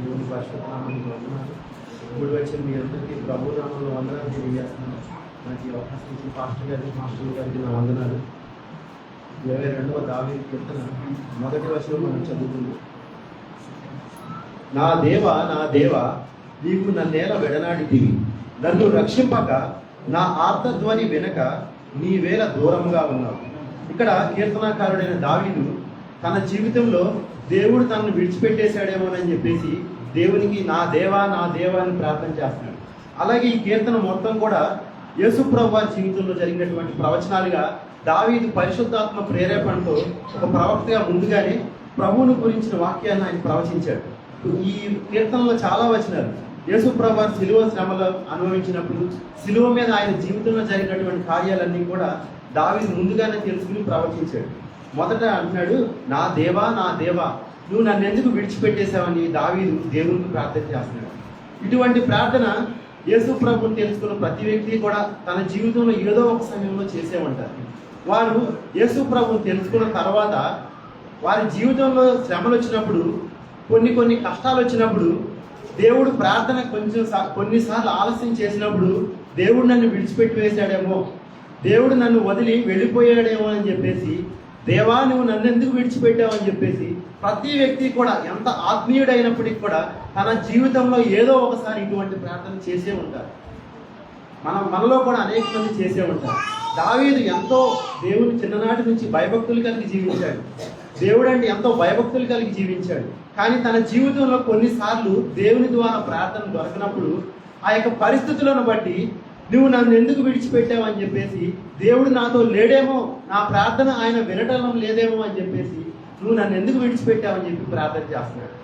దేవుని పరిశుభ్రామానికి వందనాలు ఇప్పుడు వచ్చిన మీ అందరికీ ప్రభునామంలో వందనాలు తెలియజేస్తున్నాను నాకు ఈ అవకాశం ఇచ్చిన పాస్టర్ గారికి మాస్టర్ గారికి నా వందనాలు ఇరవై రెండవ దావి కీర్తన మొదటి వర్షంలో మనం చదువుకుంది నా దేవ నా దేవ నీకు నన్నేల వెడనాడితివి. నన్ను రక్షింపక నా ఆర్తధ్వని వెనక నీవేల దూరంగా ఉన్నావు. ఇక్కడ కీర్తనాకారుడైన దావీదు తన జీవితంలో దేవుడు తనను విడిచిపెట్టేశాడేమోనని చెప్పేసి దేవునికి నా దేవా నా దేవా అని ప్రార్థన చేస్తున్నాడు. అలాగే ఈ కీర్తన మొత్తం కూడా యేసుప్రభు వారి జీవితంలో జరిగినటువంటి ప్రవచనాలుగా దావీదు పరిశుద్ధాత్మ ప్రేరేపణతో ఒక ప్రవక్తగా ముందుగానే ప్రభువును గురించిన వాక్యాన్ని ఆయన ప్రవచించాడు. ఈ కీర్తనలో చాలా వచనాలు. యేసు ప్రభు శిలువ శ్రమలు అనుభవించినప్పుడు శిలువ మీద ఆయన జీవితంలో జరిగినటువంటి కార్యాలన్నీ కూడా దావీదు ముందుగానే తెలుసుకుని ప్రవచించాడు. మొదట అంటున్నాడు నా దేవా నా దేవా నువ్వు నన్ను ఎందుకు విడిచిపెట్టేశావని దావీదు దేవునికి ప్రార్థన చేస్తున్నాడు. ఇటువంటి ప్రార్థన యేసు ప్రభుని తెలుసుకున్న ప్రతి వ్యక్తి కూడా తన జీవితంలో ఏదో ఒక సమయంలో చేసే ఉంటారు వారు యేసు ప్రభుని తెలుసుకున్న తర్వాత వారి జీవితంలో శ్రమలు వచ్చినప్పుడు కొన్ని కొన్ని కష్టాలు వచ్చినప్పుడు దేవుడు ప్రార్థన కొంచెం సా- కొన్నిసార్లు ఆలస్యం చేసినప్పుడు దేవుడు నన్ను విడిచిపెట్టి వేశాడేమో దేవుడు నన్ను వదిలి వెళ్ళిపోయాడేమో అని చెప్పేసి దేవా నువ్వు నన్ను ఎందుకు విడిచిపెట్టావు అని చెప్పేసి ప్రతి వ్యక్తి కూడా ఎంత ఆత్మీయుడైనప్పటికీ కూడా తన జీవితంలో ఏదో ఒకసారి ఇటువంటి ప్రార్థన చేసే ఉంటారు. మన మనలో కూడా అనేక మంది చేసే ఉంటారు. దావీదు ఎంతో దేవుని చిన్ననాటి నుంచి భయభక్తులు కలిగి జీవించాడు. దేవుడు అంటే ఎంతో భయభక్తులు కలిగి జీవించాడు. కానీ తన జీవితంలో కొన్నిసార్లు దేవుని ద్వారా ప్రార్థన దొరకనప్పుడు ఆ యొక్క పరిస్థితులను బట్టి నువ్వు నన్ను ఎందుకు విడిచిపెట్టావు అని చెప్పేసి దేవుడు నాతో లేడేమో నా ప్రార్థన ఆయన వినటం లేదేమో అని చెప్పేసి నువ్వు నన్ను ఎందుకు విడిచిపెట్టావని చెప్పి ప్రార్థన చేస్తున్నాడు.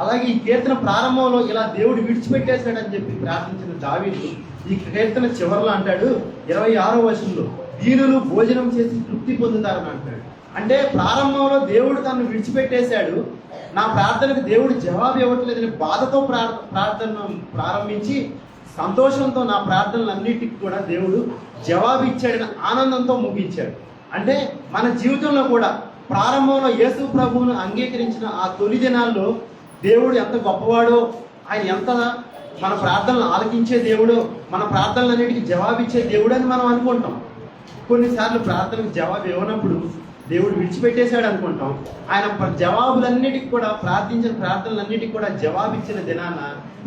అలాగే ఈ కీర్తన ప్రారంభంలో ఇలా దేవుడు విడిచిపెట్టేశాడని చెప్పి ప్రార్థించిన దావీదు ఈ కీర్తన చివరిలో అంటాడు ఇరవై ఆరో వచనంలో దీనులు భోజనం చేసి తృప్తి పొందుతారని అంటాడు. అంటే ప్రారంభంలో దేవుడు తను విడిచిపెట్టేశాడు. నా ప్రార్థనకు దేవుడు జవాబు ఇవ్వట్లేదని బాధతో ప్రార్ ప్రార్థన ప్రారంభించి సంతోషంతో నా ప్రార్థనలన్నిటికి కూడా దేవుడు జవాబు ఇచ్చాడని ఆనందంతో ముగించాడు. అంటే మన జీవితంలో కూడా ప్రారంభంలో యేసు ప్రభువును అంగీకరించిన ఆ తొలి దినాల్లో దేవుడు ఎంత గొప్పవాడో ఆయన ఎంత మన ప్రార్థనలు ఆలకించే దేవుడో మన ప్రార్థనలన్నిటికీ జవాబిచ్చే దేవుడు అని మనం అనుకుంటాం. కొన్నిసార్లు ప్రార్థనకు జవాబు ఇవ్వనప్పుడు దేవుడు విడిచిపెట్టేశాడు అనుకుంటాం. ఆయన ప్ర- జవాబులన్నిటికి కూడా ప్రార్థించిన ప్రార్థనలన్నిటికీ కూడా జవాబిచ్చిన దినాన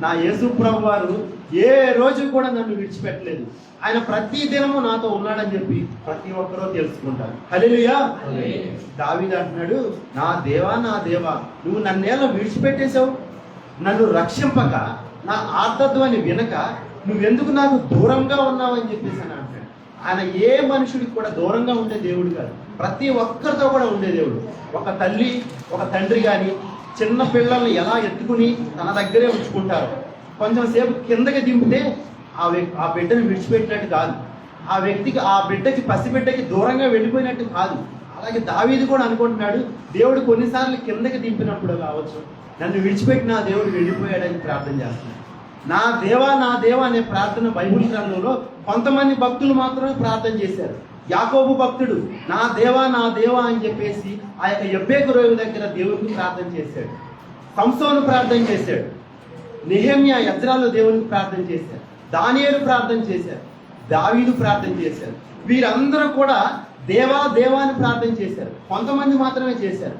నా యేసు ప్రభు వారు ఏ రోజు కూడా నన్ను విడిచిపెట్టలేదు. ఆయన ప్రతి దినము నాతో ఉన్నాడని చెప్పి ప్రతి ఒక్కరూ తెలుసుకుంటారు. హల్లెలూయా. దావీదు అంటున్నాడు నా దేవా నా దేవా నువ్వు నన్నేళ్ళ విడిచిపెట్టేశావు? నన్ను రక్షింపక నా ఆర్తత్వాన్ని వినక నువ్వెందుకు నాకు దూరంగా ఉన్నావు అని చెప్పేసి అని అంటాడు ఆయన ఏ మనుషుడికి కూడా దూరంగా ఉండే దేవుడు కాదు. ప్రతి ఒక్కరితో కూడా ఉండే దేవుడు. ఒక తల్లి ఒక తండ్రి కానీ చిన్న పిల్లల్ని ఎలా ఎత్తుకుని తన దగ్గరే ఉంచుకుంటారు కొంచెం సేపు కిందకి దింపితే ఆ వ్యక్తి ఆ బిడ్డను విడిచిపెట్టినట్టు కాదు. ఆ వ్యక్తికి ఆ బిడ్డకి పసిబిడ్డకి దూరంగా వెళ్ళిపోయినట్టు కాదు. అలాగే దావీది కూడా అనుకుంటున్నాడు దేవుడు కొన్నిసార్లు కిందకి దింపినప్పుడు కావచ్చు నన్ను విడిచిపెట్టి నా దేవుడు వెళ్ళిపోయాడని ప్రార్థన చేస్తున్నాడు. నా దేవా నా దేవా అనే ప్రార్థన బైబుల్ గ్రంథంలో కొంతమంది భక్తులు మాత్రమే ప్రార్థన చేశారు. యాకోబు భక్తుడు నా దేవా నా దేవా అని చెప్పేసి ఆ యొక్క ఎబ్బేకు రోగి దగ్గర దేవునికి ప్రార్థన చేశాడు. సంసోను ప్రార్థన చేశాడు. నిహమ్య యజ్రాలు దేవునికి ప్రార్థన చేశారు దానియలు ప్రార్థన చేశారు దావీదు ప్రార్థన చేశారు. వీరందరూ కూడా దేవా దేవాన్ని ప్రార్థన చేశారు. కొంతమంది మాత్రమే చేశారు.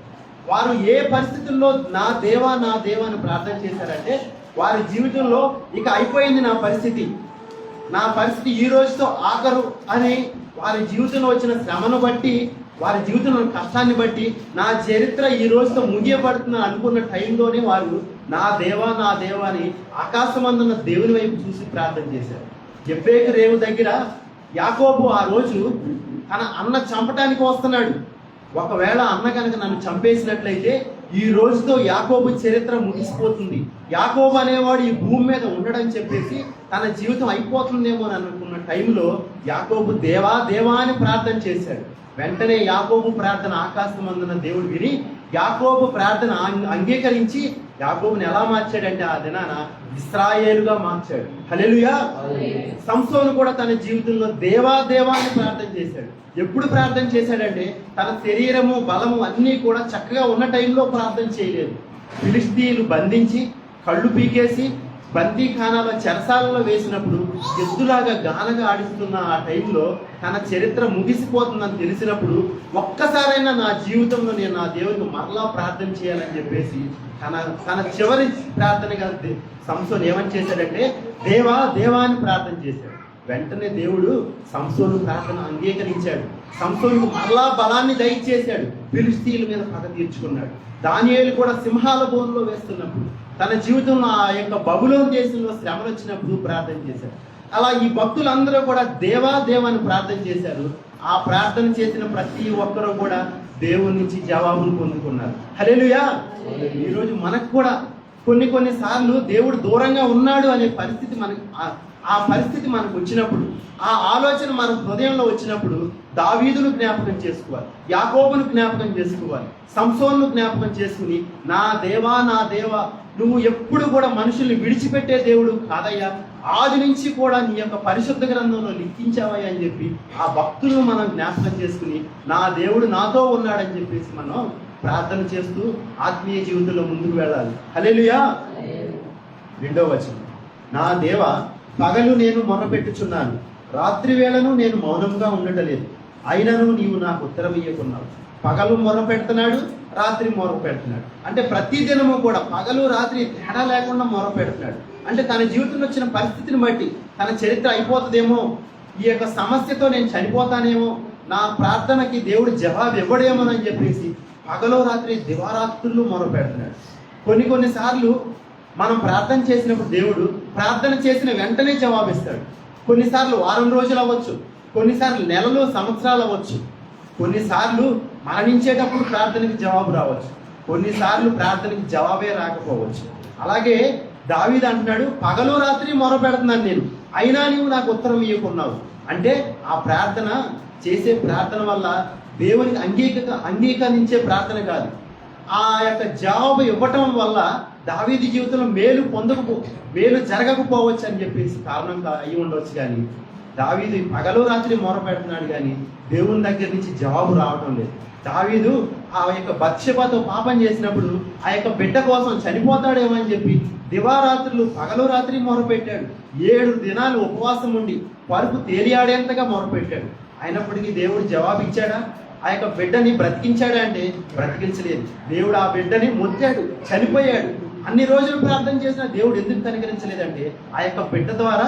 వారు ఏ పరిస్థితుల్లో నా దేవా నా దేవాన్ని ప్రార్థన చేశారంటే వారి జీవితంలో ఇక అయిపోయింది నా పరిస్థితి. నా పరిస్థితి ఈ రోజుతో ఆఖరు అని వారి జీవితంలో వచ్చిన శ్రమను బట్టి వారి జీవితంలో కష్టాన్ని బట్టి నా చరిత్ర ఈ రోజుతో ముగియబడుతున్న అనుకున్న టైంలోనే వారు నా దేవా నా దేవా అని ఆకాశమందున్న దేవుని వైపు చూసి ప్రార్థన చేశారు. ఎబ్బేకు రేవు దగ్గర యాకోబు ఆ రోజు తన అన్న చంపటానికి వస్తున్నాడు. ఒకవేళ అన్న కనుక నన్ను చంపేసినట్లయితే ఈ రోజుతో యాకోబు చరిత్ర ముగిసిపోతుంది. యాకోబు అనేవాడు ఈ భూమి మీద ఉండడం చెప్పేసి తన జీవితం అయిపోతుందేమో అని అనుకున్న టైంలో యాకోబు దేవా దేవా అని ప్రార్థన చేశాడు. వెంటనే యాకోబు ప్రార్థన ఆకాశం అందున దేవుడు విని యాకోబు ప్రార్థన అంగీకరించి యాకోబుని ఎలా మార్చాడంటే ఆ దినాన ఇస్రాయేలుగా మార్చాడు. హలెలుయా సంసోను కూడా తన జీవితంలో దేవా ప్రార్థన చేశాడు. ఎప్పుడు ప్రార్థన చేశాడంటే తన శరీరము బలము అన్నీ కూడా చక్కగా ఉన్న టైంలో ప్రార్థన చేయలేదు. ఫిలిస్తీన్లు బంధించి కళ్ళు పీకేసి బందీఖానాల చెరసాలలో వేసినప్పుడు ఎద్దులాగా గానగా ఆడిస్తున్న ఆ టైంలో తన చరిత్ర ముగిసిపోతుందని తెలిసినప్పుడు ఒక్కసారైనా నా జీవితంలో నేను నా దేవునికి మరలా ప్రార్థన చేయాలని చెప్పేసి తన తన చివరి ప్రార్థనగా సంసోన్ ఏమని చేశాడంటే దేవా దేవా అని ప్రార్థన చేశాడు. వెంటనే దేవుడు సంసోను ప్రార్థన అంగీకరించాడు. సంసోనుకు మరలా బలాన్ని దయచేశాడు. ఫిలిస్తీన్ల మీద పగ తీర్చుకున్నాడు. దానియేలు కూడా సింహాల బోన్లో వేస్తున్నప్పుడు తన జీవితంలో ఆ యొక్క బబులోన్ దేశంలో శ్రమలు వచ్చినప్పుడు ప్రార్థన చేశాడు అలా ఈ భక్తులందరూ కూడా దేవా దేవాన్ని ప్రార్థన చేశారు. ఆ ప్రార్థన చేసిన ప్రతి ఒక్కరూ కూడా దేవుని నుంచి జవాబులు పొందుకున్నారు. హల్లెలూయా! ఈరోజు మనకు కూడా కొన్ని కొన్ని సార్లు దేవుడు దూరంగా ఉన్నాడు అనే పరిస్థితి మనకు ఆ- ఆ పరిస్థితి మనకు వచ్చినప్పుడు ఆ ఆలోచన మన హృదయంలో వచ్చినప్పుడు దావీదును జ్ఞాపకం చేసుకోవాలి యాకోబును జ్ఞాపకం చేసుకోవాలి సంసోన్ను జ్ఞాపకం చేసుకుని నా దేవా నా దేవా నువ్వు ఎప్పుడు కూడా మనుషుల్ని విడిచిపెట్టే దేవుడు కాదయ్యా. ఆది నుంచి కూడా నీ యొక్క పరిశుద్ధ గ్రంథంలో లిఖించావయ్యా అని చెప్పి ఆ భక్తులను మనం జ్ఞాపకం చేసుకుని నా దేవుడు నాతో ఉన్నాడని చెప్పేసి మనం ప్రార్థన చేస్తూ ఆత్మీయ జీవితంలో ముందుకు వెళ్ళాలి. హలేలుయా రెండో వచనం. నా దేవ పగలు నేను మొరపెట్టుచున్నాను రాత్రి వేళను నేను మౌనంగా ఉండటలేదు అయినను నీవు నాకు ఉత్తరం ఇవ్వకున్నావు పగలు మొర పెడుతున్నాడు రాత్రి మొర పెడుతున్నాడు. అంటే ప్రతి దినము కూడా పగలు రాత్రి తేడా లేకుండా మొర పెడుతున్నాడు. అంటే తన జీవితంలో వచ్చిన పరిస్థితిని బట్టి తన చరిత్ర అయిపోతుందేమో ఈ యొక్క సమస్యతో నేను చనిపోతానేమో నా ప్రార్థనకి దేవుడు జవాబు ఇవ్వడేమోనని చెప్పేసి పగలో రాత్రి దివారాత్రులు మొర పెడుతున్నాడు. కొన్ని కొన్నిసార్లు మనం ప్రార్థన చేసినప్పుడు దేవుడు ప్రార్థన చేసిన వెంటనే జవాబిస్తాడు కొన్నిసార్లు వారం రోజులు అవ్వచ్చు కొన్నిసార్లు నెలలు సంవత్సరాలు అవ్వచ్చు. కొన్నిసార్లు మరణించేటప్పుడు ప్రార్థనకి జవాబు రావచ్చు. కొన్నిసార్లు ప్రార్థనకి జవాబే రాకపోవచ్చు. అలాగే దావీద్ అంటున్నాడు పగలు రాత్రి మొర పెడుతున్నాను నేను. అయినా నీవు నాకు ఉత్తరం ఇవ్వకున్నావు అంటే ఆ ప్రార్థన చేసే ప్రార్థన వల్ల దేవునికి అంగీక అంగీకరించే ప్రార్థన కాదు. ఆ యొక్క జవాబు ఇవ్వటం వల్ల దావీది జీవితంలో మేలు పొందకపో మేలు జరగకపోవచ్చు అని చెప్పేసి కారణం అయ్యి అయి ఉండవచ్చు కానీ దావీదు పగలు రాత్రి మొర పెడుతున్నాడు కానీ దేవుని దగ్గర నుంచి జవాబు రావడం లేదు. దావీదు ఆ యొక్క బత్షెబతో పాపం చేసినప్పుడు ఆ యొక్క బిడ్డ కోసం చనిపోతాడేమో అని చెప్పి దివారాత్రులు పగలు రాత్రి మొరపెట్టాడు ఏడు దినాలు ఉపవాసం ఉండి పరుపు తేలియాడేంతగా మొరపెట్టాడు అయినప్పటికీ దేవుడు జవాబు ఇచ్చాడా? ఆ యొక్క బిడ్డని బ్రతికించాడా అంటే బ్రతికించలేదు. దేవుడు ఆ బిడ్డని మొత్తాడు చనిపోయాడు. అన్ని రోజులు ప్రార్థన చేసిన దేవుడు ఎందుకు కనికరించలేదంటే ఆ యొక్క బిడ్డ ద్వారా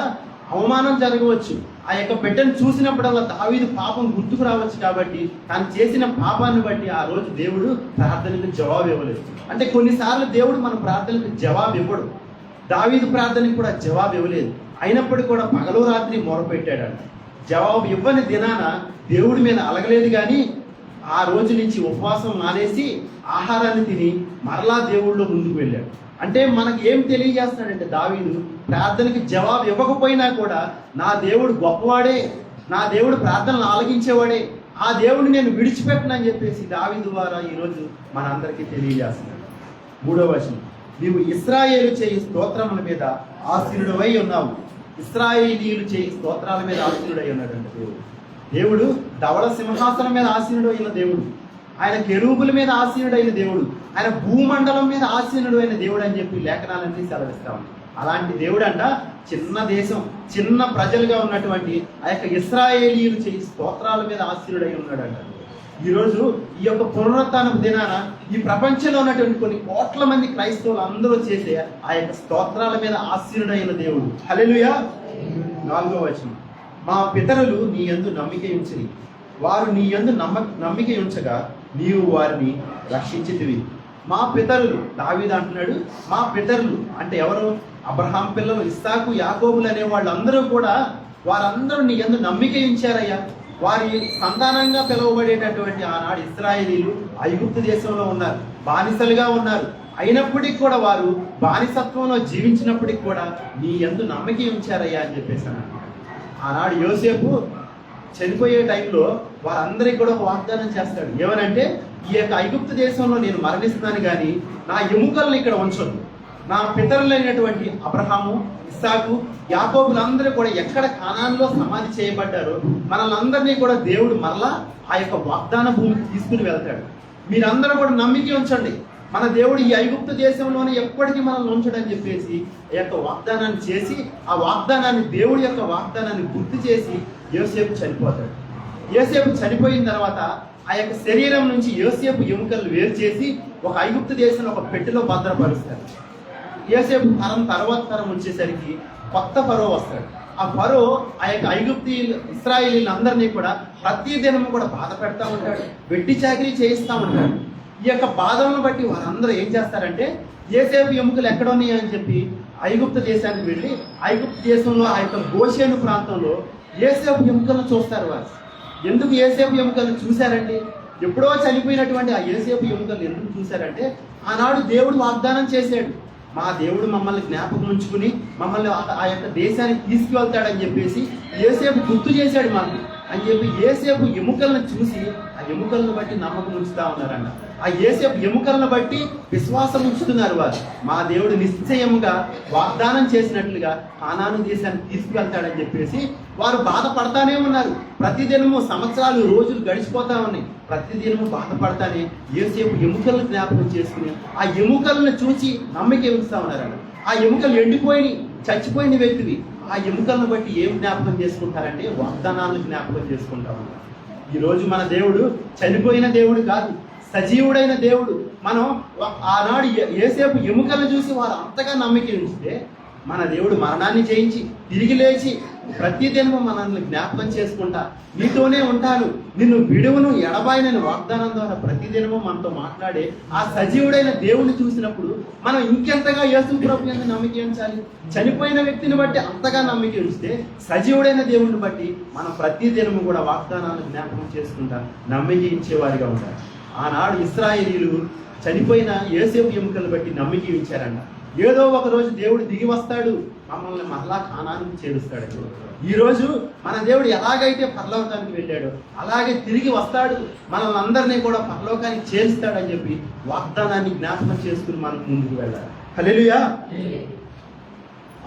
అవమానం జరగవచ్చు. ఆ యొక్క బిడ్డను చూసినప్పుడల్లా దావీదు పాపం గుర్తుకు రావచ్చు కాబట్టి తాను చేసిన పాపాన్ని బట్టి ఆ రోజు దేవుడు ప్రార్థనకు జవాబు ఇవ్వలేదు. అంటే కొన్నిసార్లు దేవుడు మన ప్రార్థనకు జవాబు ఇవ్వడు. దావీదు ప్రార్థనకు కూడా జవాబు ఇవ్వలేదు. అయినప్పటికీ కూడా పగలు రాత్రి మొరపెట్టాడంట. జవాబు ఇవ్వని దినాన దేవుడి మీద అలగలేదు కానీ ఆ రోజు నుంచి ఉపవాసం మానేసి ఆహారాన్ని తిని మరలా దేవుళ్ళో ముందుకు వెళ్ళాడు. అంటే మనకి ఏం తెలియజేస్తున్నాడంటే దావీదు ప్రార్థనకి జవాబు ఇవ్వకపోయినా కూడా నా దేవుడు గొప్పవాడే నా దేవుడు ప్రార్థనలు ఆలకించేవాడే ఆ దేవుడిని నేను విడిచిపెట్టనని చెప్పేసి దావీదు ద్వారా ఈరోజు మనందరికీ తెలియజేస్తున్నాడు. మూడవ వచనం నీవు ఇస్రాయేలు చేయి స్తోత్రముల మీద ఆశీనుడవై ఉన్నావు. ఇస్రాయేలీలు చేయి స్తోత్రాల మీద ఆశీనుడై ఉన్నాడంట దేవుడు. దేవుడు ధవళ సింహాసనం మీద ఆసీనుడు అయిన దేవుడు. ఆయన కెరూపుల మీద ఆశీనుడైన దేవుడు. ఆయన భూమండలం మీద ఆసీనుడు అయిన దేవుడు అని చెప్పి లేఖనాలన్నీ సెలవిస్తా ఉన్నాయి అలాంటి దేవుడు అంట చిన్న దేశం చిన్న ప్రజలుగా ఉన్నటువంటి ఆ యొక్క ఇస్రాయేలీలు చేయి స్తోత్రాల మీద ఆశీర్యుడైన ఉన్నాడు అంట ఈరోజు ఈ యొక్క పునరుత్థానం దినాన ఈ ప్రపంచంలో ఉన్నటువంటి కొన్ని కోట్ల మంది క్రైస్తవులు అందరూ చేసే ఆ యొక్క స్తోత్రాల మీద ఆశీనుడైన దేవుడు. హలెలుయా నాలుగో వచనం. మా పితరులు నీ యందు నమ్మిక ఉంచిరి. వారు నీ యందు నమ్మ నమ్మిక ఉంచగా నీవు వారిని రక్షించితివి. మా పితరులు. దావీదు అంటున్నాడు మా పితరులు. అంటే ఎవరు? అబ్రహాం పిల్లలు ఇస్సాకు యాకోబులు అనే వాళ్ళందరూ కూడా వారందరూ నీ ఎందు నమ్మిక ఉంచారయ్యా. వారి సంతానంగా పిలువబడేటటువంటి ఆనాడు ఇస్రాయేలీలు ఐగుప్తు దేశంలో ఉన్నారు బానిసలుగా ఉన్నారు. అయినప్పటికీ కూడా వారు బానిసత్వంలో జీవించినప్పటికి కూడా నీ ఎందు నమ్మకం ఉంచారయ్యా అని చెప్పేసి అని ఆనాడు యోసేపు చనిపోయే టైంలో వారందరికీ కూడా వాగ్దానం చేస్తాడు. ఏమనంటే ఈ యొక్క ఐగుప్తు దేశంలో నేను మరణిస్తున్నాను కానీ నా ఎముకలను ఇక్కడ ఉంచను నా పితరులైనటువంటి అబ్రహాము ఇస్సాకు యాకోబులందరూ కూడా ఎక్కడ కానాన్లో సమాధి చేయబడ్డారో మనల్ని కూడా దేవుడు మరలా ఆ యొక్క వాగ్దాన భూమికి తీసుకుని వెళ్తాడు. మీరందరూ కూడా నమ్మిక ఉంచండి. మన దేవుడు ఈ ఐగుప్తు దేశంలోనే ఎప్పటికీ మనల్ని ఉంచడని చెప్పేసి ఆ యొక్క వాగ్దానాన్ని చేసి ఆ వాగ్దానాన్ని దేవుడి యొక్క వాగ్దానాన్ని గుర్తు చేసి యోసేపు చనిపోతాడు. యోసేపు చనిపోయిన తర్వాత ఆ యొక్క శరీరం నుంచి యోసేపు ఎముకలు వేరు చేసి ఒక ఐగుప్తు దేశంలో ఒక పెట్టెలో భద్రపరుస్తారు యోసేపు తరం తర్వాత తరం వచ్చేసరికి కొత్త ఫరో వస్తాడు. ఆ ఫరో ఆ యొక్క ఐగుప్తి ఇస్రాయేలీలందరినీ కూడా ప్రతి దినము కూడా బాధ పెడతా ఉంటాడు వెట్టి చాకరీ చేయిస్తూ ఉంటాడు. ఈ యొక్క బాధలను బట్టి వారందరూ ఏం చేస్తారంటే ఏసేపు ఎముకలు ఎక్కడ ఉన్నాయి అని చెప్పి ఐగుప్త దేశానికి వెళ్ళి ఐగుప్త దేశంలో ఆ యొక్క గోషేను ప్రాంతంలో ఏసేపు ఎముకలను చూస్తారు వారు ఎందుకు ఏసేపు ఎముకలను చూశారండి? ఎప్పుడో చనిపోయినటువంటి ఆ ఏసేపు ఎముకలు ఎందుకు చూశారంటే ఆనాడు దేవుడు వాగ్దానం చేశాడు. మా దేవుడు మమ్మల్ని జ్ఞాపకం ఉంచుకుని మమ్మల్ని ఆ- యొక్క దేశానికి తీసుకువెళ్తాడని చెప్పేసి ఏసేపు గుర్తు చేశాడు మాకు. అని చెప్పి ఏసేపు ఎముకలను చూసి ఆ ఎముకలను బట్టి నమ్మకం ఉంచుతా ఉన్నారంట. ఆ ఏసేపు ఎముకలను బట్టి విశ్వాసం ఉంచుతున్నారు వారు. మా దేవుడు నిశ్చయముగా వాగ్దానం చేసినట్లుగా ఆనాను దేశానికి తీసుకువెళ్తాడని చెప్పేసి వారు బాధపడతానే ఉన్నారు. ప్రతిదినము సంవత్సరాలు రోజులు గడిచిపోతా ఉన్నాయి. ప్రతిదినము బాధపడతానే ఏసేపు ఎముకలను జ్ఞాపకం చేసుకుని ఆ ఎముకలను చూసి నమ్మిక ఎముకుతా ఉన్నారంట. ఆ ఎముకలు ఎండిపోయి చచ్చిపోయిన వ్యక్తివి. ఆ ఎముకలను బట్టి ఏం జ్ఞాపకం చేసుకుంటారంటే వాగ్దానాలను జ్ఞాపకం చేసుకుంటా ఉన్నారు. ఈ రోజు మన దేవుడు చనిపోయిన దేవుడు కాదు సజీవుడైన దేవుడు. మనం ఆనాడు ఏసేపు ఎముకలను చూసి వారు అంతగా నమ్మిక ఉంచితే మన దేవుడు మరణాన్ని చేయించి తిరిగి లేచి ప్రతి దినము మనల్ని జ్ఞాపకం చేసుకుంటా. నీతోనే ఉంటాను. నిన్ను విడువను ఎడబాయినని వాగ్దానం ద్వారా ప్రతి దినము మనతో మాట్లాడే ఆ సజీవుడైన దేవుని చూసినప్పుడు మనం ఇంకెంతగా యేసు ప్రభు ఎంత నమ్మిక ఉంచాలి చనిపోయిన వ్యక్తిని బట్టి అంతగా నమ్మిక ఉంచితే సజీవుడైన దేవుని బట్టి మనం ప్రతి దినము కూడా వాగ్దానాలను జ్ఞాపకం చేసుకుంటా నమ్మిక ఇచ్చేవారిగా ఉంటారు ఆనాడు ఇస్రాయేలీలు చనిపోయిన ఏసేపు ఎముకలు బట్టి నమ్మిక ఇచ్చారంట ఏదో ఒక రోజు దేవుడు దిగి వస్తాడు. మమ్మల్ని మరలా కానానికి చేరుస్తాడు. ఈరోజు మన దేవుడు ఎలాగైతే పరలోకానికి వెళ్ళాడో అలాగే తిరిగి వస్తాడు. మనల్ని అందరినీ కూడా పరలోకానికి చేరుస్తాడని చెప్పి వాగ్దానాన్ని జ్ఞాపకం చేసుకుని మనం ముందుకు వెళ్ళాలి. హల్లెలూయా.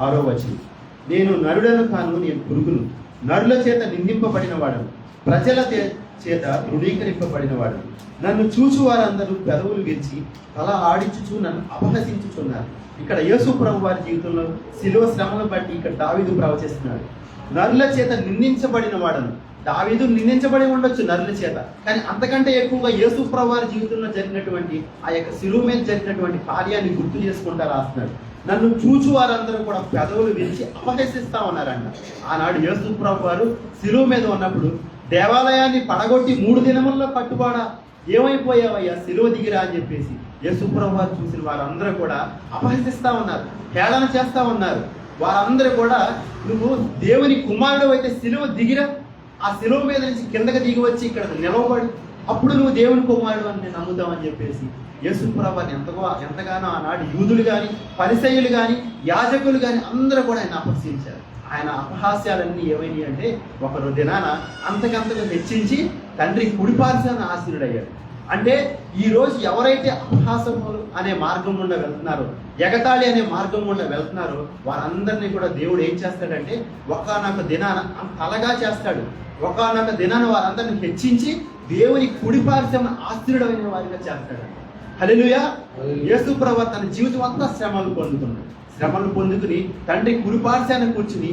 ఆరో వచ్చి నేను నరుడను కాను నేను పురుగును. నరుల చేత నిందింపబడిన వాడను. ప్రజల చేత ధృవీకరింపబడిన వాడు నన్ను చూచు వారందరూ పెదవులు విరిచి తల ఆడించుచు నన్ను అపహసించుచున్నారు. ఇక్కడ యేసు ప్రభు వారి జీవితంలో శిలువ శ్రమను బట్టి ఇక్కడ దావీదు ప్రవచిస్తున్నాడు నరుల చేత నిందించబడిన వాడను. దావీదు నిందించబడి ఉండొచ్చు నరుల చేత. కానీ అంతకంటే ఎక్కువగా యేసు ప్రభు వారి జీవితంలో జరిగినటువంటి ఆ యొక్క శిలువ మీద జరిగినటువంటి కార్యాన్ని గుర్తు చేసుకుంటా రాస్తున్నాడు. నన్ను చూచు వారందరూ కూడా పెదవులు విరిచి అపహసిస్తా ఉన్నారంట ఆనాడు యేసు ప్రభు వారు శిలువ మీద ఉన్నప్పుడు దేవాలయాన్ని పడగొట్టి మూడు దినముల్లో పట్టుబాడ ఏమైపోయావయ్యా? శిలువ దిగిరా అని చెప్పేసి యేసు వారు చూసిన వారందరూ కూడా అపహసిస్తూ ఉన్నారు హేళన చేస్తూ ఉన్నారు. వారందరూ కూడా నువ్వు దేవుని కుమారుడు అయితే శిలువ దిగిరా ఆ సిలువ మీద నుంచి కిందకి దిగి వచ్చి ఇక్కడ నిలవబడి. అప్పుడు నువ్వు దేవుని కుమారుడు అని నేను నమ్ముతామని చెప్పేసి యేసుప్రభాని ఎంతగా ఎంతగానో ఆనాడు యూదులు కానీ పరిసయులు కానీ యాజకులు కానీ అందరూ కూడా ఆయన అపహసించారు. ఆయన అపహాస్యాలన్నీ ఏమైనాయి అంటే ఒకరు దినాన అంతకంతగా హెచ్చించి తండ్రి కుడిపార్శాన ఆశీనుడయ్యాడు అంటే ఈ రోజు ఎవరైతే అపహాసములు అనే మార్గం గుండా వెళ్తున్నారో ఎగతాళి అనే మార్గం గుండా వెళ్తున్నారో వారందరినీ కూడా దేవుడు ఏం చేస్తాడంటే ఒకనొక దినాన అంతలగా చేస్తాడు. ఒకనొక దినాన వారందరిని హెచ్చించి దేవుని కుడిపార్శ్వన ఆశ్చర్యమైన వారిగా చేస్తాడు. హల్లెలూయా. యేసు ప్రభు తన జీవితం అంతా శ్రమలు పొందుతున్నాడు. శ్రమలు పొందుకుని తండ్రి కుడిపార్శాన కూర్చుని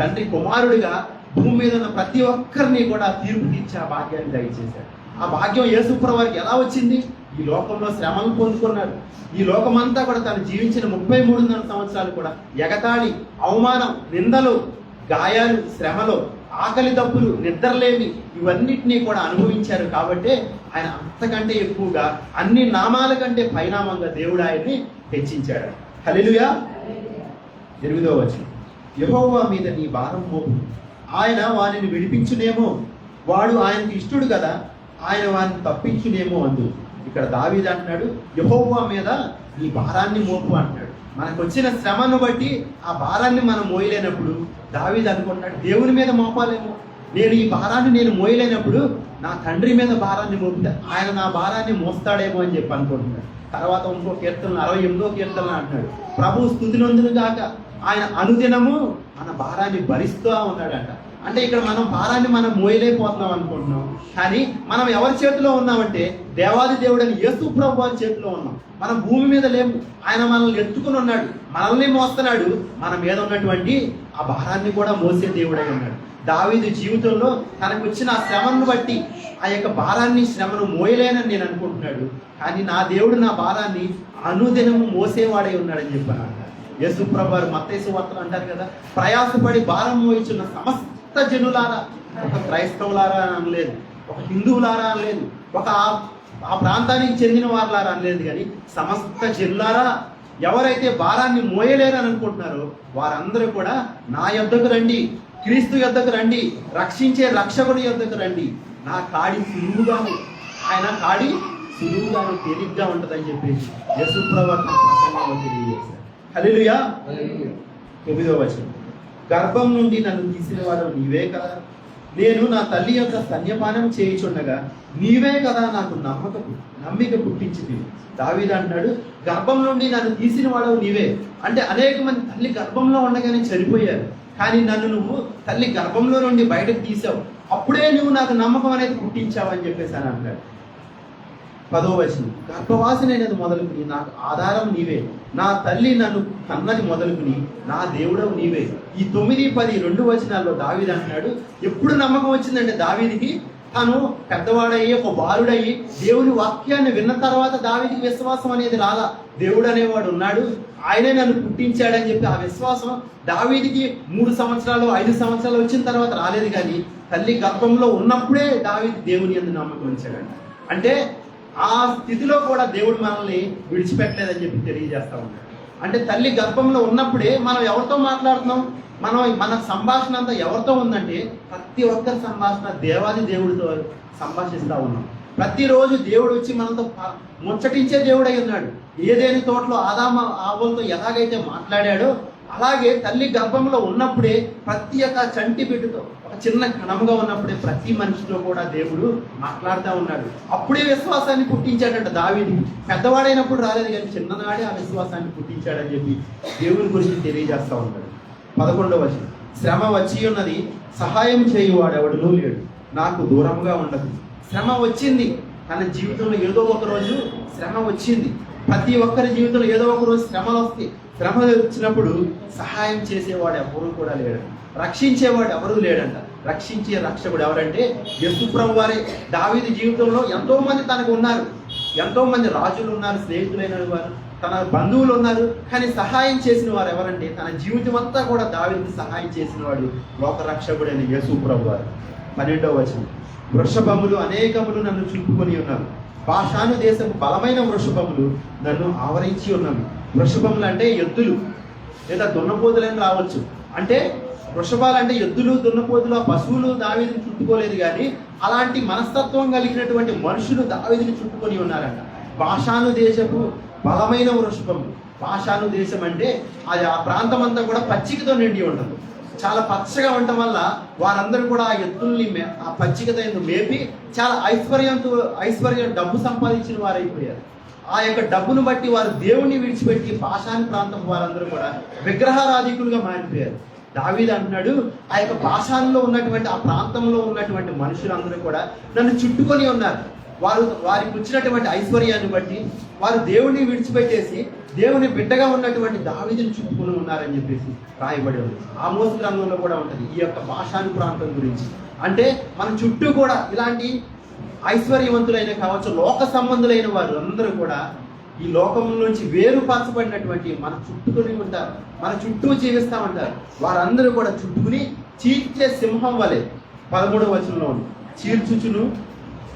తండ్రి కుమారుడిగా భూమి మీద ఉన్న ప్రతి ఒక్కరిని కూడా తీర్పు తీర్చి ఆ భాగ్యాన్ని దయచేశాడు. ఆ భాగ్యం యేసుప్ర వారికి ఎలా వచ్చింది? ఈ లోకంలో శ్రమలు పొందుకున్నాడు. ఈ లోకమంతా కూడా తను జీవించిన ముప్పై మూడున్నర సంవత్సరాలు కూడా ఎగతాళి అవమానం నిందలు గాయాలు శ్రమలు ఆకలి దప్పులు నిద్రలేమి ఇవన్నిటినీ కూడా అనుభవించారు కాబట్టి ఆయన అంతకంటే ఎక్కువగా అన్ని నామాల కంటే పరిణామంగా దేవుడు ఆయన్ని హెచ్చించాడు. హలిలుగా ఎనిమిదో వచ్చిన యహోవా మీద నీ భారం మోపు. ఆయన వారిని విడిపించునేమో. వాడు ఆయనకి ఇష్టడు కదా. ఆయన వారిని తప్పించునేమో అందు. ఇక్కడ దావీదు అంటున్నాడు యహోవా మీద నీ భారాన్ని మోపు అంటున్నాడు. మనకు వచ్చిన శ్రమను బట్టి ఆ భారాన్ని మనం మోయలేనప్పుడు దావీదు అనుకుంటున్నాడు దేవుని మీద మోపాలేమో. నేను ఈ భారాన్ని నేను మోయలేనప్పుడు నా తండ్రి మీద భారాన్ని మోపితే ఆయన నా భారాన్ని మోస్తాడేమో అని చెప్పి అనుకుంటున్నాడు. తర్వాత ఇంకో కీర్తన అరవై ఎనిమిదో కీర్తనలు అంటున్నాడు. ప్రభు స్థుతి నొందును గాక ఆయన అనుదినము మన భారాన్ని భరిస్తూ ఉన్నాడంట. అంటే ఇక్కడ మనం భారాన్ని మనం మోయలేకపోతున్నాం అనుకుంటున్నాం. కానీ మనం ఎవరి చేతిలో ఉన్నామంటే దేవాది దేవుడు అని యేసు ప్రభు వారి చేతిలో ఉన్నాం. మనం భూమి మీద లేము. ఆయన మనల్ని ఎత్తుకుని ఉన్నాడు. మనల్ని మోస్తున్నాడు. మన మీద ఉన్నటువంటి ఆ భారాన్ని కూడా మోసే దేవుడై ఉన్నాడు. దావీదు జీవితంలో తనకు వచ్చిన ఆ శ్రమను బట్టి ఆ యొక్క భారాన్ని శ్రమను మోయలేనని నేను అనుకుంటున్నాడు. కానీ నా దేవుడు నా భారాన్ని అనుదినము మోసేవాడై ఉన్నాడని చెప్పాను అంటారు యేసు ప్రభు వారు మత్తేసు వార్తలు అంటారు కదా ప్రయాసపడి భారం మోయిచున్న సమస్త జనులారా ఒక క్రైస్తవులారా అని అనలేదు ఒక హిందువులారా అనలేదు ఒక ఆ- ప్రాంతానికి చెందిన వారులారా అనలేదు కానీ సమస్త జనులారా ఎవరైతే భారాన్ని మోయలేరని అనుకుంటున్నారో వారందరూ కూడా నా యొద్దకు రండి క్రీస్తు యొద్దకు రండి రక్షించే రక్షకుడి యొద్దకు రండి. నా కాడి సులువుగాను ఆయన కాడి సులువుగాను తేలిగ్గా ఉంటుందని చెప్పేసి యేసు ప్రవర్తన ప్రసంగంలో తెలియజేశారు. హల్లెలూయా. తొమ్మిదో వచనం. గర్భం నుండి నన్ను తీసిన వాడు నీవే కదా? నేను నా తల్లి యొక్క స్తన్యపానం చేయిచుండగా నీవే కదా నాకు నమ్మకపు నమ్మిక పుట్టించింది. దావీదు అంటున్నాడు గర్భం నుండి నన్ను తీసిన వాడు నీవే. అంటే అనేక మంది తల్లి గర్భంలో ఉండగానే చనిపోయారు. కానీ నన్ను నువ్వు తల్లి గర్భంలో నుండి బయటకు తీసావు. అప్పుడే నువ్వు నాకు నమ్మకం అనేది పుట్టించావు అని చెప్పేసి అని అంటాడు. పదో వచనం. గర్భవాసినైనది మొదలుకుని నాకు ఆధారం నీవే. నా తల్లి నన్ను కన్నది మొదలుకుని నా దేవుడవు నీవే. ఈ తొమ్మిది పది రెండు వచనాల్లో దావీది అంటున్నాడు. ఎప్పుడు నమ్మకం వచ్చిందంటే దావీదికి? తను పెద్దవాడయ్యి ఒక బాలుడయ్యి దేవుని వాక్యాన్ని విన్న తర్వాత దావీదికి విశ్వాసం అనేది రాలా. దేవుడు అనేవాడు ఉన్నాడు. ఆయనే నన్ను పుట్టించాడని చెప్పి ఆ విశ్వాసం దావీదికి మూడు సంవత్సరాలు ఐదు సంవత్సరాలు వచ్చిన తర్వాత రాలేదు కానీ తల్లి గర్భంలో ఉన్నప్పుడే దావీది దేవుని ఎందు నమ్మకం ఉంచాడంట. అంటే ఆ స్థితిలో కూడా దేవుడు మనల్ని విడిచిపెట్టలేదని చెప్పి తెలియజేస్తా ఉన్నాడు. అంటే తల్లి గర్భంలో ఉన్నప్పుడే మనం ఎవరితో మాట్లాడుతున్నాం? మనం మన సంభాషణ అంతా ఎవరితో ఉందంటే ప్రతి ఒక్కరి సంభాషణ దేవాది దేవుడితో సంభాషిస్తూ ఉన్నాం. ప్రతిరోజు దేవుడు వచ్చి మనతో ముచ్చటించే దేవుడై ఉన్నాడు. ఏదేని తోటలో ఆదామ ఆవులతో ఎలాగైతే మాట్లాడాడో అలాగే తల్లి గర్భంలో ఉన్నప్పుడే ప్రతి ఒక్క చంటి బిడ్డతో ఒక చిన్న కణముగా ఉన్నప్పుడే ప్రతి మనిషిలో కూడా దేవుడు మాట్లాడుతూ ఉన్నాడు. అప్పుడే విశ్వాసాన్ని పుట్టించాడంట దావిని పెద్దవాడైనప్పుడు రాలేదు కానీ చిన్ననాడే ఆ విశ్వాసాన్ని పుట్టించాడని చెప్పి దేవుని గురించి తెలియజేస్తూ ఉన్నాడు. పదకొండవ వచ్చి శ్రమ వచ్చి ఉన్నది సహాయం చేయువాడు ఎవడునూ లేడు. నాకు దూరంగా ఉండదు. శ్రమ వచ్చింది. తన జీవితంలో ఏదో ఒక రోజు శ్రమ వచ్చింది. ప్రతి ఒక్కరి జీవితంలో ఏదో ఒక రోజు శ్రమలు వస్తాయి. శ్రమ వచ్చినప్పుడు సహాయం చేసేవాడు ఎవరు కూడా లేడు. రక్షించేవాడు ఎవరు లేడంట. రక్షించే రక్షకుడు ఎవరంటే యశుప్రభు వారే. దావిది జీవితంలో ఎంతోమంది తనకు ఉన్నారు. ఎంతోమంది రాజులు ఉన్నారు స్నేహితులైన వారు తన బంధువులు ఉన్నారు. కానీ సహాయం చేసిన వారు ఎవరంటే తన జీవితం అంతా కూడా దావీదికి సహాయం చేసిన వాడు లోకరక్షకుడైన రక్షకుడైన యేసుప్రభు వారు. పన్నెండవ వచనం. వృషభములు అనేకములు నన్ను చుట్టుకొని ఉన్నారు. భాషాను దేశం బలమైన వృషభములు నన్ను ఆవరించి ఉన్నవి. వృషభములు అంటే ఎద్దులు. లేదా దున్నపోతులని రావచ్చు. అంటే వృషభాలు అంటే ఎద్దులు దున్నపోతులు ఆ పశువులు దావీదిని చుట్టుకోలేదు కానీ అలాంటి మనస్తత్వం కలిగినటువంటి మనుషులు దావీదిని చుట్టుకొని ఉన్నారంట. భాషాను దేశపు బలమైన వృషభం. భాషాను దేశం అంటే అది ఆ ప్రాంతం అంతా కూడా పచ్చికతో నిండి ఉంటుంది చాలా పచ్చగా ఉండటం వల్ల వారందరూ కూడా ఆ ఎత్తుల్ని మే- ఆ పచ్చికతో మేపి చాలా ఐశ్వర్యంతో ఐశ్వర్యం డబ్బు సంపాదించిన వారైపోయారు. ఆ యొక్క డబ్బును బట్టి వారు దేవుణ్ణి విడిచిపెట్టి పాషాని ప్రాంతం వారందరూ కూడా విగ్రహారాధికులుగా మారిపోయారు. దావీదు అంటున్నాడు ఆ యొక్క పాషాన్లో ఉన్నటువంటి ఆ ప్రాంతంలో ఉన్నటువంటి మనుషులందరూ కూడా నన్ను చుట్టుకొని ఉన్నారు. వారు వారికి వచ్చినటువంటి ఐశ్వర్యాన్ని బట్టి వారు దేవుడిని విడిచిపెట్టేసి దేవుని బిడ్డగా ఉన్నటువంటి దావీదుని చుట్టుకొని ఉన్నారని చెప్పేసి రాయబడి ఉంది. ఆ గ్రంథంలో కూడా ఉంటుంది ఈ యొక్క భాషాని ప్రాంతం గురించి. అంటే మన చుట్టూ కూడా ఇలాంటి ఐశ్వర్యవంతులైన కావచ్చు లోక సంబంధులైన వారు అందరూ కూడా ఈ లోకం నుంచి వేరుపరచబడినటువంటి మన చుట్టుకొని ఉంటారు మన చుట్టూ జీవిస్తూ ఉంటారు. వారందరూ కూడా చుట్టుకుని చీల్చే సింహం వలె పదమూడవ వచనంలో చీల్చుచును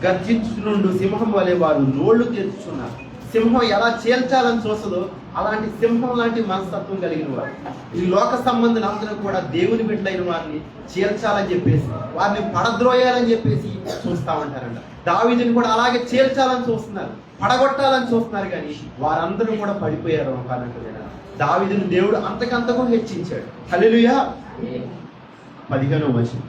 గర్జించుచునుండు సింహం వలె వారు నోళ్ళు తెరుచుచున్నారు. సింహం ఎలా చీల్చాలని చూస్తుందో అలాంటి సింహం లాంటి మనస్తత్వం కలిగిన వారు ఈ లోక సంబంధులు అందరూ కూడా దేవుని బిడ్డలైన వారిని చేర్చాలని చెప్పేసి వారిని పడద్రోయాలని చెప్పేసి చూస్తా ఉంటారంట. దావీదుని కూడా అలాగే చేర్చాలని చూస్తున్నారు పడగొట్టాలని చూస్తున్నారు కానీ వారందరూ కూడా పడిపోయారు ఒకనొక దావీదుని దేవుడు అంతకంతకు హెచ్చించాడు. హల్లెలూయా. పదిహేనవ వచనం.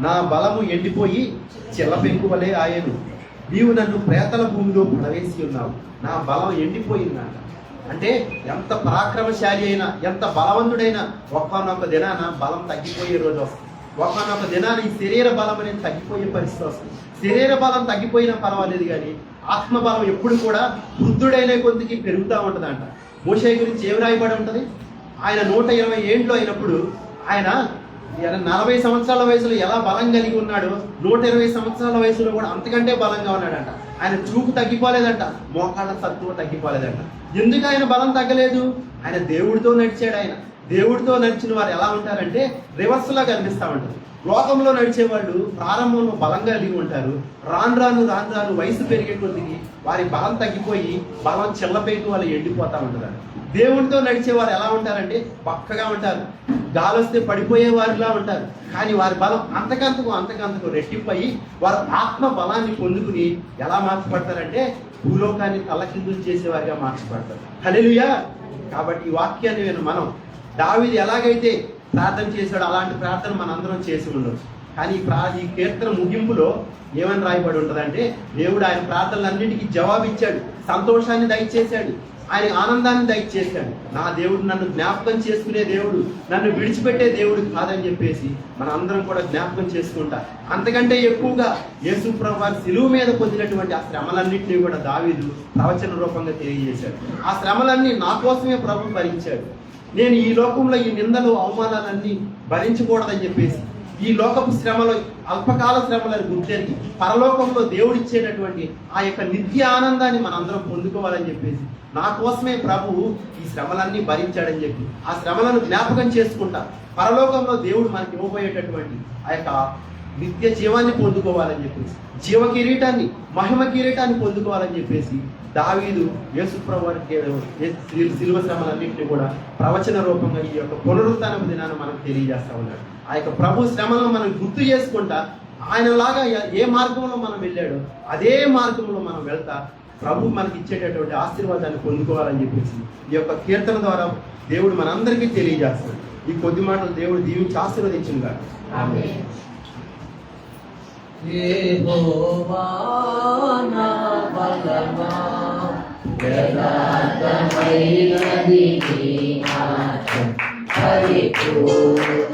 నా బలము ఎండిపోయి చిల్లపెంకు వలె ఆయను. నీవు నన్ను ప్రేతల భూమిలో పడవేసి ఉన్నావు. నా బలం ఎండిపోయిందంట. అంటే ఎంత పరాక్రమశాలి అయినా ఎంత బలవంతుడైనా ఒక్కనొక్క దినాన బలం తగ్గిపోయే రోజు వస్తుంది. ఒకనొక ఈ శరీర బలం అనేది తగ్గిపోయే పరిస్థితి వస్తుంది. శరీర బలం తగ్గిపోయినా పర్వాలేదు కానీ ఆత్మ బలం ఎప్పుడు కూడా వృద్ధుడైన కొద్దికి పెరుగుతూ ఉంటుందంట. మోషే గురించి ఏం రాయబడి ఉంటుంది? ఆయన నూట ఇరవై ఏండ్లు అయినప్పుడు ఆయన నలభై సంవత్సరాల వయసులో ఎలా బలం కలిగి ఉన్నాడో నూట ఇరవై సంవత్సరాల వయసులో కూడా అంతకంటే బలంగా ఉన్నాడంట. ఆయన చూపు తగ్గిపోలేదంట మోకాళ్ళ సత్తువు తగ్గిపోలేదంట. ఎందుకు ఆయన బలం తగ్గలేదు? ఆయన దేవుడితో నడిచాడు ఆయన. దేవుడితో నడిచిన వారు ఎలా ఉంటారంటే రివర్స్ లా కనిపిస్తా ఉంటారు. లోకంలో నడిచే వాళ్ళు ప్రారంభంలో బలంగా కలిగి ఉంటారు. రాను రాను రాను రాను వయసు పెరిగే కొద్దికి వారి బలం తగ్గిపోయి బలం చెల్లపేకి వాళ్ళు ఎండిపోతూ ఉంటారు. దేవునితో నడిచేవారు ఎలా ఉంటారంటే పక్కగా ఉంటారు. గాలి వస్తే పడిపోయే వారిలా ఉంటారు. కానీ వారి బలం అంతకంతకు అంతకంతకు రెట్టింపయి వారు ఆత్మ బలాన్ని పొందుకుని ఎలా మార్చబడతారంటే భూలోకాన్ని తలకిందులు చేసేవారిగా మార్చబడతారు. హల్లెలూయా! కాబట్టి ఈ వాక్యాన్ని నేను మనం దావిది ఎలాగైతే ప్రార్థన చేశాడో అలాంటి ప్రార్థన మనందరం చేసి ఉండొచ్చు. కానీ ప్రా ఈ కీర్తన ముగింపులో ఏమని రాయబడి ఉంటుందంటే దేవుడు ఆయన ప్రార్థనలన్నింటికీ జవాబిచ్చాడు. సంతోషాన్ని దయచేశాడు. ఆయన ఆనందాన్ని దయచేశాడు నా దేవుడు నన్ను జ్ఞాపకం చేసుకునే దేవుడు నన్ను విడిచిపెట్టే దేవుడు కాదని చెప్పేసి మన అందరం కూడా జ్ఞాపకం చేసుకుంటా. అంతకంటే ఎక్కువగా యేసు ప్రభు సిలువు మీద పొందినటువంటి ఆ శ్రమలన్నింటినీ కూడా దావీదు ప్రవచన రూపంగా తెలియజేశాడు. ఆ శ్రమలన్నీ నా కోసమే ప్రభు భరించాడు. నేను ఈ లోకంలో ఈ నిందలు అవమానాలన్నీ భరించకూడదని చెప్పేసి ఈ లోకపు శ్రమలో అల్పకాల శ్రమలను గుర్తెరిగి పరలోకంలో దేవుడిచ్చేటటువంటి ఆ యొక్క నిత్య ఆనందాన్ని మనందరం పొందుకోవాలని చెప్పేసి నా కోసమే ప్రభువు ఈ శ్రమలన్నీ భరించాడని చెప్పి ఆ శ్రమలను జ్ఞాపకం చేసుకుంటా. పరలోకంలో దేవుడు మనకి ఇవ్వబోయేటటువంటి ఆ యొక్క నిత్య జీవాన్ని పొందుకోవాలని చెప్పేసి జీవ కిరీటాన్ని మహిమ కిరీటాన్ని పొందుకోవాలని చెప్పేసి దావీదు యేసుప్రభు వారికి శిలువ శ్రమలన్నింటినీ కూడా ప్రవచన రూపంగా ఈ యొక్క పునరుత్థానం దినాన్ని మనకు తెలియజేస్తా ఉన్నాడు. ఆ యొక్క ప్రభు శ్రమలను మనం గుర్తు చేసుకుంటా ఆయనలాగా ఏ మార్గంలో మనం వెళ్ళాడో అదే మార్గంలో మనం వెళ్తా ప్రభు మనకి ఇచ్చేటటువంటి ఆశీర్వాదాన్ని పొందుకోవాలని చెప్పేసి ఈ యొక్క కీర్తన ద్వారా దేవుడు మనందరికీ తెలియజేస్తాడు ఈ కొద్ది మాటలు దేవుడు దీవించి ఆశీర్వదించింది కాదు పరిపూర్ణమైనది